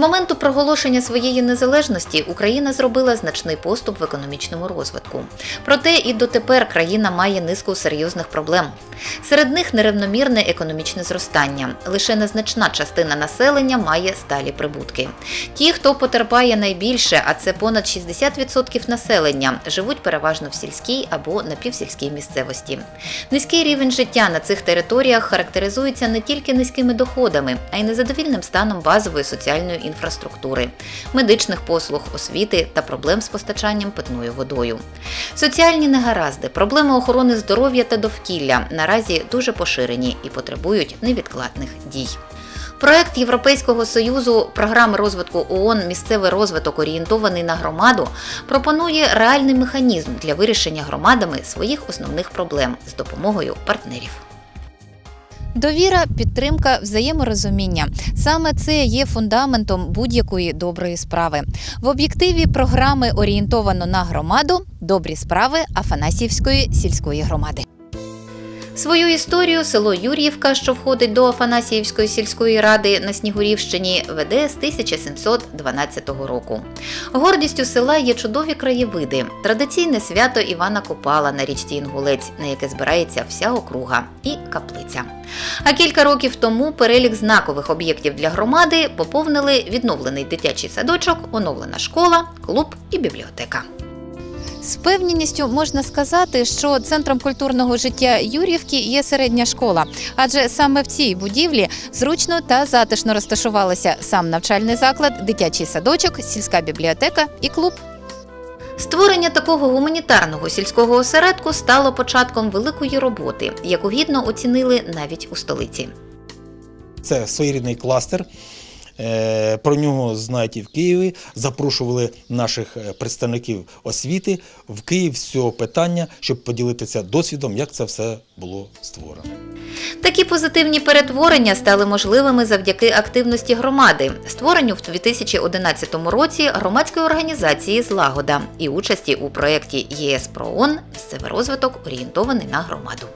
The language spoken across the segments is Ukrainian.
Моменту проголошення своєї незалежності Україна зробила значний поступ в економічному розвитку. Проте і дотепер країна має низку серйозних проблем. Серед них нерівномірне економічне зростання. Лише незначна частина населення має сталі прибутки. Ті, хто потерпає найбільше, а це понад 60% населення, живуть переважно в сільській або напівсільській місцевості. Низький рівень життя на цих територіях характеризується не тільки низькими доходами, а й незадовільним станом базової соціальної інфраструктури, медичних послуг, освіти та проблем з постачанням питною водою. Соціальні негаразди, проблеми охорони здоров'я та довкілля наразі дуже поширені і потребують невідкладних дій. Проект Європейського союзу програми розвитку ООН Місцевий розвиток орієнтований на громаду пропонує реальний механізм для вирішення громадами своїх основних проблем з допомогою партнерів. Довіра, підтримка, взаєморозуміння саме це є фундаментом будь-якої доброї справи. В об'єктиві програми орієнтовано на громаду добрі справи Афанасіївської сільської громади. Свою історію село Юр'ївка, що входить до Афанасіївської сільської ради на Снігурівщині, веде з 1712 року. Гордістю села є чудові краєвиди, традиційне свято Івана Копала на річці Інгулець, на яке збирається вся округа, і каплиця. А кілька років тому перелік знакових об'єктів для громади поповнили відновлений дитячий садочок, оновлена школа, клуб і бібліотека. З певністю можна сказати, що центром культурного життя Юрівки є середня школа, адже саме в цій будівлі зручно та затишно розташувалися сам навчальний заклад, дитячий садочок, сільська бібліотека і клуб. Створення такого гуманітарного сільського осередку стало початком великої роботи, яку гідно оцінили навіть у столиці. Це своєрідний кластер. Е, Про нього знають і в Києві. Запрошували наших е, представників освіти в Київ з цього питання, щоб поділитися досвідом, як це все було створено. Такі позитивні перетворення стали можливими завдяки активності громади, створенню в 2011 році громадської організації Злагода і участі у проєкті ЄС про ООН «Місцевий розвиток орієнтований на громаду.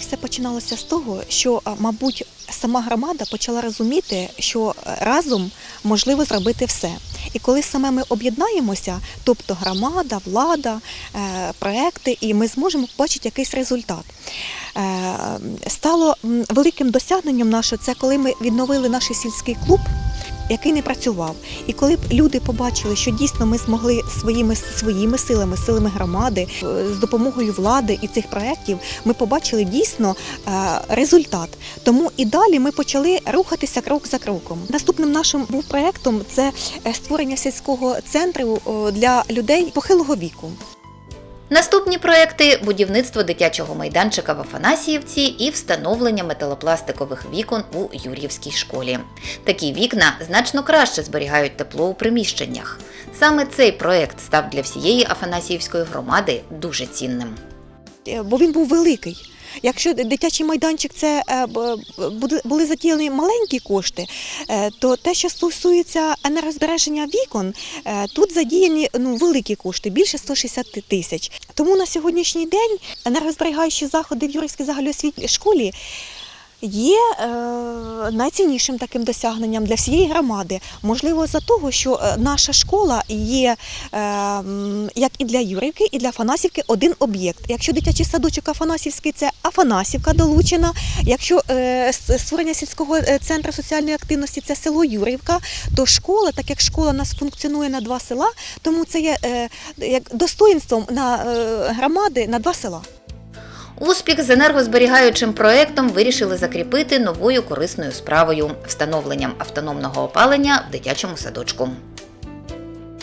Все починалося з того, що, мабуть, сама громада почала розуміти, що е, разом можливо зробити все. І коли саме ми об'єднаємося, тобто громада, влада, е, проекти, і ми зможемо побачити якийсь результат. Е, Стало великим досягненням наше це коли ми відновили наш сільський клуб. Який не працював, і коли б люди побачили, що дійсно ми змогли своїми своїми силами, силами громади, е, з допомогою влади і цих проєктів, ми побачили дійсно е, результат. Тому і далі ми почали рухатися крок за кроком. Наступним нашим був проєктом це е, створення сільського центру для людей похилого віку. Наступні проекти будівництво дитячого майданчика в Афанасіївці і встановлення металопластикових вікон у Юр'ївській школі. Такі вікна значно краще зберігають тепло у приміщеннях. Саме цей проект став для всієї Афанасіївської громади дуже цінним. Бо він був великий. Якщо дитячий майданчик це е, були- задіяні маленькі кошти, е, то те, що стосується енергозбереження вікон, е, тут задіяні ну, великі кошти, більше 160 тисяч. Тому на сьогоднішній день енергозберігаючі заходи в Юрівській загальноосвітній школі є е, найціннішим таким досягненням для всієї громади. Можливо, за того, що е, наша школа є е, як і для Юрівки, і для Афанасівки один об'єкт. Якщо дитячий садочок Афанасівський, це Афанасівка долучена. Якщо створення сільського центру соціальної активності це село Юрівка, то школа, так як школа у нас функціонує на два села, тому це є як достоїнством на громади на два села. Успіх з енергозберігаючим проектом вирішили закріпити новою корисною справою встановленням автономного опалення в дитячому садочку.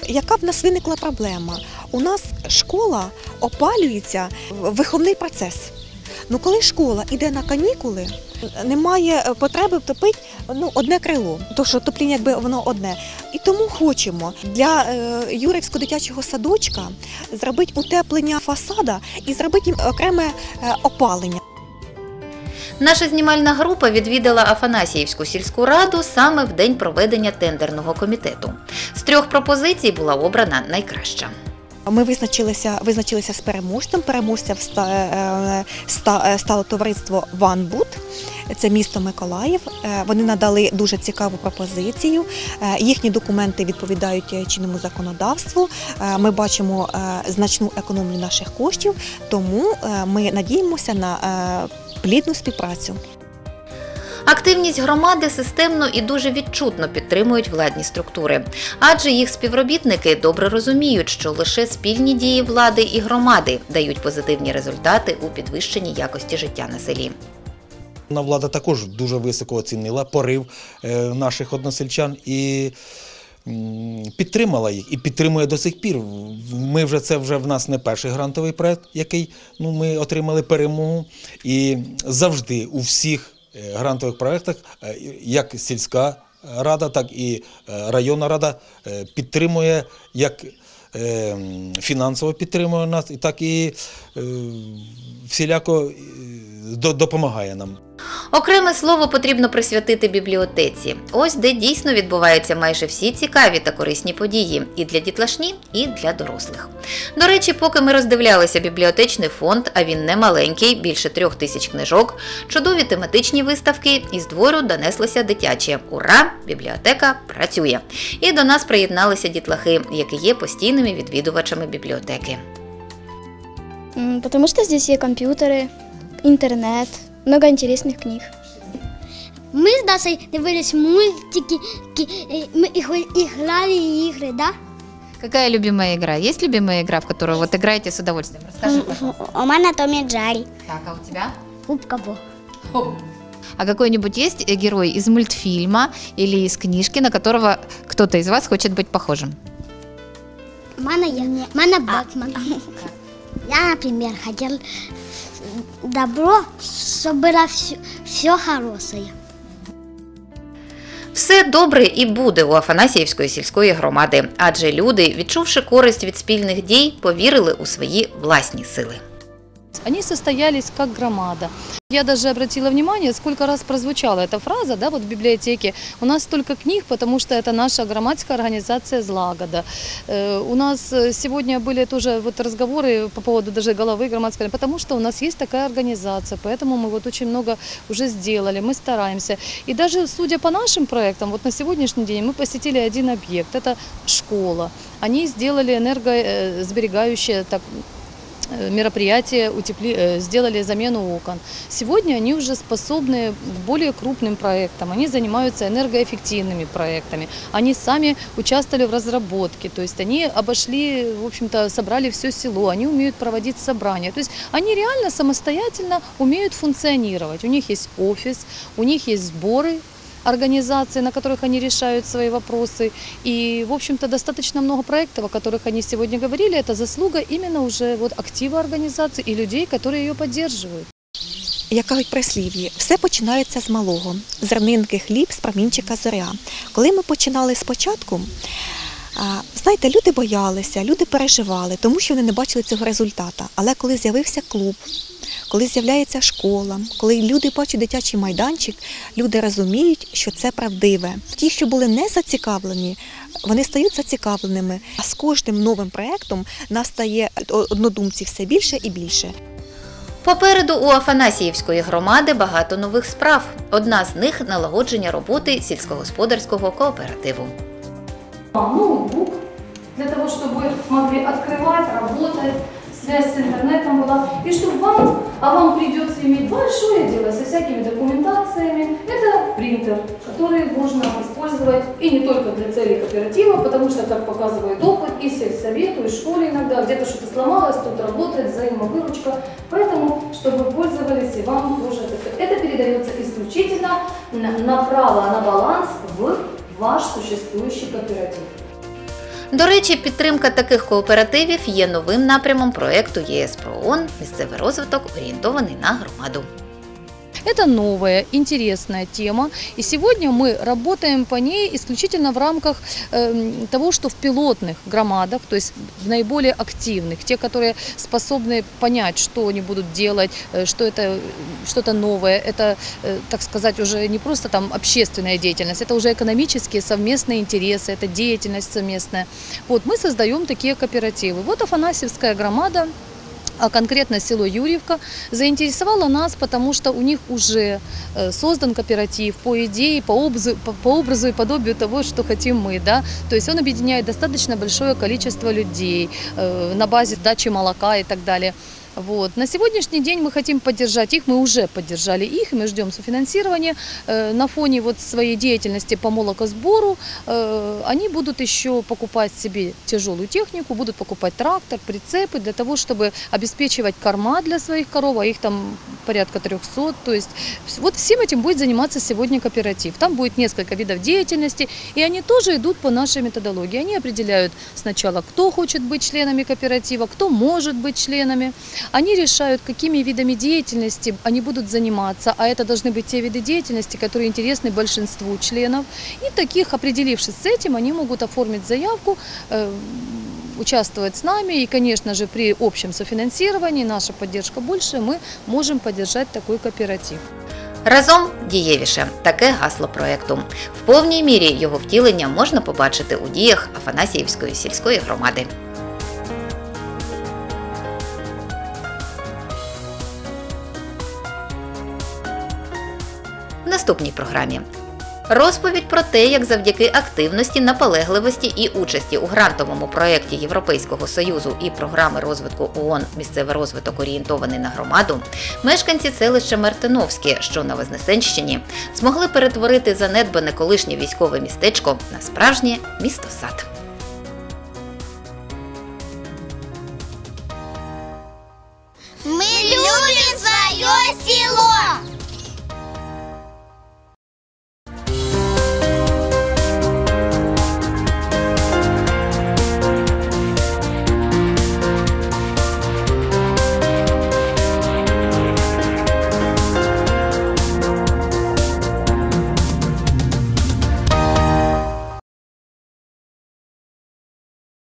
Яка в нас виникла проблема? У нас школа опалюється виховний процес. Ну, коли школа йде на канікули, немає е, потреби втопити ну, одне крило, то що топління якби воно одне. І тому хочемо для е, Юрівського дитячого садочка зробити утеплення фасада і зробити їм окреме е, опалення. Наша знімальна група відвідала Афанасіївську сільську раду саме в день проведення тендерного комітету. З трьох пропозицій була обрана найкраща. Ми визначилися, визначилися з переможцем. Переможцем е, ста- стало товариство Ванбут. це місто Миколаїв. Е, Вони надали дуже цікаву пропозицію. Е, Їхні документи відповідають чинному законодавству. Ми бачимо значну економію наших коштів, тому ми надіємося на плідну співпрацю. Активність громади системно і дуже відчутно підтримують владні структури, адже їх співробітники добре розуміють, що лише спільні дії влади і громади дають позитивні результати у підвищенні якості життя на селі. На влада також дуже високо оцінила порив е, наших односельчан і підтримала їх і підтримує до сих пір. Ми вже це вже в нас не перший грантовий проект, який ну, ми отримали перемогу. І завжди у всіх грантових проектах, е, як сільська рада, так і е, районна рада е, підтримує як. е, Фінансово підтримує нас, і так і е, всіляко е, до- допомагає нам. Окреме слово потрібно присвятити бібліотеці. Ось де дійсно відбуваються майже всі цікаві та корисні події і для дітлашні, і для дорослих. До речі, поки ми роздивлялися бібліотечний фонд, а він не маленький, більше трьох тисяч книжок, чудові тематичні виставки, із двору донеслося дитяче. Ура! Бібліотека працює! І до нас приєдналися дітлахи, які є постійними відвідувачами бібліотеки. Потому что здесь есть компьютеры, интернет, много интересных книг. Ми з Дасою дивились мультики, ки- е, ми і гу- і грали в ігри, да? Какая любимая игра? Есть любимая игра, в которую вот играете с удовольствием? Расскажи, пожалуйста. У мене Томі Джері, Так, а у тебя? Губка Бо. А какой-нибудь есть э, герой из мультфильма или из книжки, на которого кто-то из вас хочет быть похожим? У мене є. У мене Бетмен. Я, наприклад, хотів Добро, щоб було все, все хороше. Все добре і буде у Афанасіївської сільської громади, адже люди, відчувши користь від спільних дій, повірили у свої власні сили. Они состоялись как громада. Я даже обратила внимание, сколько раз прозвучала эта фраза да, вот в библиотеке. У нас столько книг, потому что это наша громадская организация «Злагода». Э, У нас э, сегодня были тоже вот разговоры по поводу даже головы громадской, потому что у нас есть такая организация, поэтому мы вот очень много уже сделали, мы стараемся. И даже судя по нашим проектам, вот на сегодняшний день мы посетили один объект, это школа. Они сделали энергосберегающее так, э, мероприятие, утепли, э, сделали замену окон. Сегодня они уже способны к более крупным проектам, они занимаются энергоэффективными проектами, они сами участвовали в разработке, то есть они обошли, в общем-то, собрали все село, они умеют проводить собрания, то есть они реально самостоятельно умеют функционировать. У них есть офис, у них есть сборы, организации, на которых они решают свои вопросы. И, в общем-то, достаточно много проектов, о которых они сегодня говорили. Это заслуга именно уже вот актива организации и людей, которые ее поддерживают. Як кажуть прислів'ї, все починається з малого. Зернинки хліб з промінчика зоря. Коли ми починали спочатку, а, знаєте, люди боялися, люди переживали, тому що вони не бачили цього результату. Але коли з'явився клуб, коли з'являється школа, коли люди бачать дитячий майданчик, люди розуміють, що це правдиве. Ті, що були не зацікавлені, вони стають зацікавленими. А з кожним новим проектом нас стає однодумців все більше і більше. Попереду у Афанасіївської громади багато нових справ. Одна з них налагодження роботи сільськогосподарського кооперативу. Ноутбук для того, чтобы могли открывать, работать, связь с интернетом была. И чтобы вам, а вам придется иметь большое дело со всякими документациями, это принтер, который можно использовать и не только для целей кооператива, потому что, как показывает опыт, и сельсовету, и школе иногда где-то что-то сломалось, тут работает взаимовыручка. Поэтому, чтобы пользовались и вам тоже это. Это передается исключительно на, право, на баланс в ваш существующий кооператив. До речі, підтримка таких кооперативів є новим напрямом проекту ЄС про ООН «Місцевий розвиток орієнтований на громаду. Это новая, интересная тема. И сегодня мы работаем по ней исключительно в рамках эм, того, что в пилотных громадах, то есть в наиболее активных, те, которые способны понять, что они будут делать, э, что это э, что-то новое, это, э, так сказать, уже не просто там общественная деятельность, это уже экономические совместные интересы, это деятельность совместная. Вот мы создаем такие кооперативы. Вот Афанасьевская громада а конкретно село Юрьевка, заинтересовало нас, потому что у них уже э, создан кооператив по идее, по образу, по, по образу и подобию того, что хотим мы. Да? То есть он объединяет достаточно большое количество людей э, на базе дачи молока и так далее. Вот. На сегодняшний день мы хотим поддержать их, мы уже поддержали их, мы ждем софинансирования. Э, На фоне вот своей деятельности по молокосбору э, они будут еще покупать себе тяжелую технику, будут покупать трактор, прицепы для того, чтобы обеспечивать корма для своих коров, а их там порядка 300. То есть вот всем этим будет заниматься сегодня кооператив. Там будет несколько видов деятельности, и они тоже идут по нашей методологии. Они определяют сначала, кто хочет быть членами кооператива, кто может быть членами. Они решают, какими видами деятельности они будут заниматься, а это должны быть те виды деятельности, которые интересны большинству членов. И таких, определившись с этим, они могут оформить заявку, э, участвовать с нами. И, конечно же, при общем софинансировании, наша поддержка больше, мы можем поддержать такой кооператив. Разом дієвіше таке гасло проекту. В повній мірі його втілення можна побачити у діях Афанасіївської сільської громади. наступній програмі. Розповідь про те, як завдяки активності, наполегливості і участі у грантовому проєкті Європейського союзу і програми розвитку ООН Місцевий розвиток орієнтований на громаду, мешканці селища Мартиновське, що на Вознесенщині, змогли перетворити занедбане колишнє військове містечко на справжнє місто сад. Ми любимо своє село.